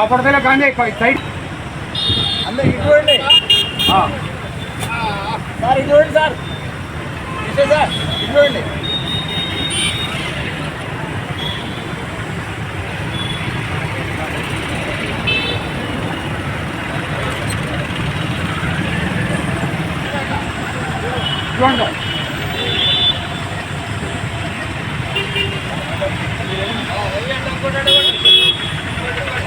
అప్పటిదే కానీ సైడ్. అందరు ఇటు చూడండి సార్ ఇటు చూడండి సార్. ఇటే సార్ ఇటు చూడండి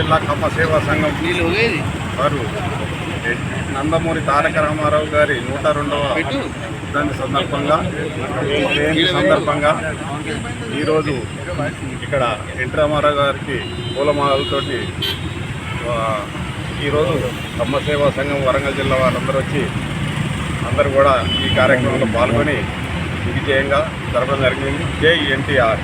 జిల్లా కమ్మ సేవా సంఘం వారు నందమూరి తారక రామారావు గారి నూట రెండవ దాని సందర్భంగా జయంతి సందర్భంగా ఈరోజు ఇక్కడ ఎన్టీ రామారావు గారికి పూలమాలతోటి ఈరోజు కమ్మ సేవా సంఘం వరంగల్ జిల్లా వారందరూ వచ్చి అందరూ కూడా ఈ కార్యక్రమంలో పాల్గొని విజయంగా జరపడం జరిగింది. జై ఎన్టీఆర్.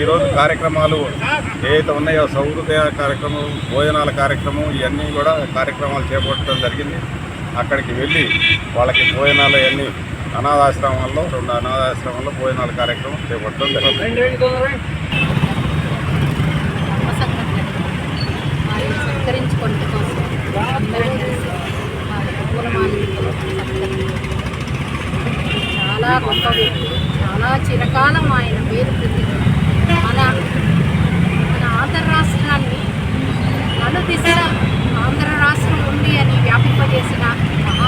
ఈరోజు కార్యక్రమాలు ఏవైతే ఉన్నాయో సౌహృదయ కార్యక్రమం భోజనాల కార్యక్రమం ఇవన్నీ కూడా కార్యక్రమాలు చేపట్టడం జరిగింది. అక్కడికి వెళ్ళి వాళ్ళకి భోజనాలు ఇవన్నీ అనాథాశ్రమాల్లో రెండు అనాథాశ్రమాల్లో భోజనాల కార్యక్రమం చేపట్టడం జరిగింది. వారిని అలా చిరకాలం ఆయన పేరు మన మన ఆంధ్ర రాష్ట్రాన్ని నలుదిశ ఆంధ్ర రాష్ట్రం ఉంది అని వ్యాపింపజేసిన మహా